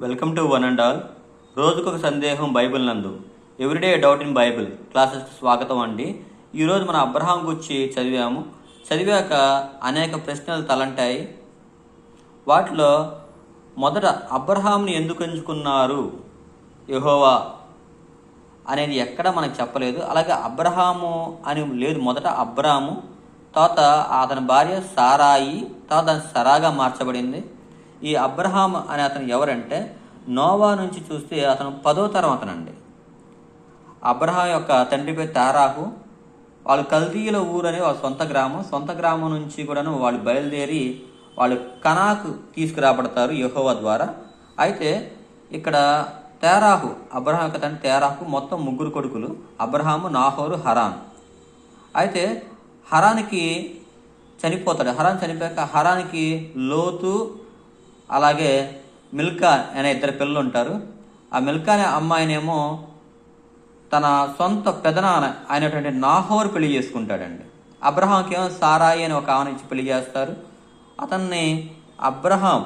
Welcome to one and all రోజుకొక సందేహం Bible నందు. Everyday doubt in Bible classes స్వాగతం అండి. ఈరోజు మన అబ్రహాం గురించి చదివాము. చదివాక అనేక ప్రశ్నలు తలంటాయి. వాటిలో మొదట అబ్రహాంని ఎందుకు ఎంచుకున్నారు? యహోవా అనేది ఎక్కడ మనకు చెప్పలేదు. అలాగే అబ్రహాము అని లేదు. మొదట అబ్రాము తర్వాత అతని భార్య సారాయి తర్వాత దాని సరాగా మార్చబడింది. ఈ అబ్రహాం అనే అతను ఎవరంటే నోవా నుంచి చూస్తే అతను పదో తరం అతనండి. అబ్రహాం యొక్క తండ్రి పేరు తారాహు. వాళ్ళు కల్దీయుల ఊరు అనే వాళ్ళ సొంత గ్రామం. సొంత గ్రామం నుంచి కూడాను వాళ్ళు బయలుదేరి వాళ్ళు కనాకు తీసుకురాబడతారు యహోవా ద్వారా. అయితే ఇక్కడ తేరాహు అబ్రహాం యొక్క తండ్రి తేరాహు మొత్తం ముగ్గురు కొడుకులు అబ్రహాము నాహోరు హరాన్. అయితే హరానికి చనిపోతాడు. హరాన్ చనిపోయాక హరానికి లోతు అలాగే మిల్కా అనే ఇద్దరు పిల్లలు ఉంటారు. ఆ మిల్కా అనే అమ్మాయినేమో తన సొంత పెదనాన్న అయినటువంటి నాహోర్ పెళ్ళి చేసుకుంటాడండి. అబ్రహాంకి ఏమో సారాయి అని ఒక ఆమె ఇచ్చి పెళ్ళి చేస్తారు. అతన్ని అబ్రహాం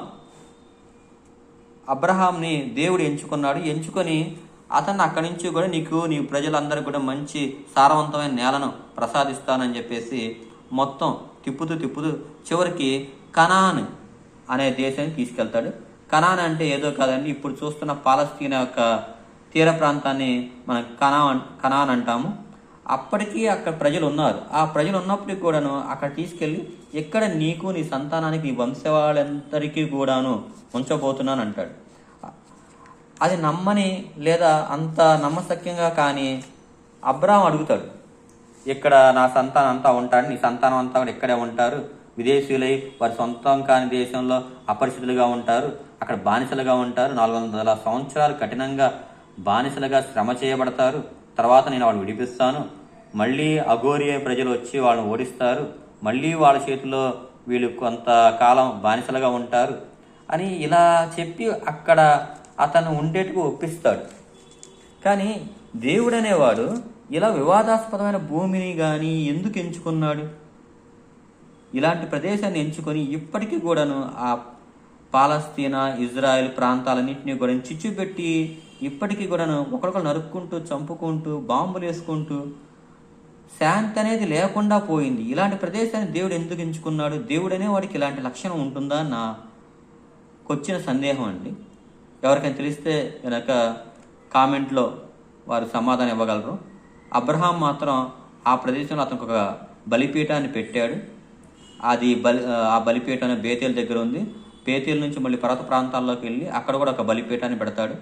అబ్రహాంని దేవుడు ఎంచుకున్నాడు. ఎంచుకొని అతన్ని అక్కడి నుంచి కూడా నీకు నీ ప్రజలందరికీ కూడా మంచి సారవంతమైన నేలను ప్రసాదిస్తానని చెప్పేసి మొత్తం తిప్పుతూ తిప్పుతూ చివరికి కనాన్ అనే దేశానికి తీసుకెళ్తాడు. కనాన్ అంటే ఏదో కాదండి ఇప్పుడు చూస్తున్న పాలస్తీనా యొక్క తీర ప్రాంతాన్ని మనం కనా కనాన్ అంటాము. అప్పటికీ అక్కడ ప్రజలు ఉన్నారు. ఆ ప్రజలు ఉన్నప్పటికీ కూడాను అక్కడ తీసుకెళ్ళి ఎక్కడ నీకు నీ సంతానానికి నీ వంశవాళ్ళందరికీ కూడాను ఉంచబోతున్నాను అంటాడు. అది నమ్మని లేదా అంత నమ్మశక్యంగా కానీ అబ్రాహం అడుగుతాడు. ఇక్కడ నా సంతానం అంతా ఉంటాడు నీ సంతానం అంతా కూడా ఇక్కడే ఉంటారు. విదేశీయులై వారి సొంతం కాని దేశంలో అపరిచితులుగా ఉంటారు. అక్కడ బానిసలుగా ఉంటారు. నాలుగు వందల సంవత్సరాలు కఠినంగా బానిసలుగా శ్రమ చేయబడతారు. తర్వాత నేను వాళ్ళు విడిపిస్తాను. మళ్ళీ అఘోరియ ప్రజలు వచ్చి వాళ్ళని ఓడిస్తారు. మళ్ళీ వాళ్ళ చేతిలో వీళ్ళు కొంతకాలం బానిసలుగా ఉంటారు అని ఇలా చెప్పి అక్కడ అతను ఉండేట్టుకు ఒప్పిస్తాడు. కానీ దేవుడు అనేవాడు ఇలా వివాదాస్పదమైన భూమిని కానీ ఎందుకు ఎంచుకున్నాడు? ఇలాంటి ప్రదేశాన్ని ఎంచుకొని ఇప్పటికీ కూడాను ఆ పాలస్తీనా ఇజ్రాయెల్ ప్రాంతాలన్నింటినీ కూడా చిచ్చుపెట్టి ఇప్పటికీ కూడాను ఒకరికొకరు నరుక్కుంటూ చంపుకుంటూ బాంబులు వేసుకుంటూ శాంతి అనేది లేకుండా పోయింది. ఇలాంటి ప్రదేశాన్ని దేవుడు ఎందుకు ఎంచుకున్నాడు? దేవుడనే వాడికి ఇలాంటి లక్షణం ఉంటుందా నా వచ్చిన సందేహం అండి. ఎవరికైనా తెలిస్తే కనుక కామెంట్లో వారు సమాధానం ఇవ్వగలరు. అబ్రహాం మాత్రం ఆ ప్రదేశంలో అతనికి ఒక బలిపీఠాన్ని పెట్టాడు. అది బలి ఆ బలిపీఠం బేతేల దగ్గర ఉంది. బేతేల నుంచి మళ్ళీ పర్వత ప్రాంతాల్లోకి వెళ్ళి అక్కడ కూడా ఒక బలిపీఠాన్ని పెడతాడు.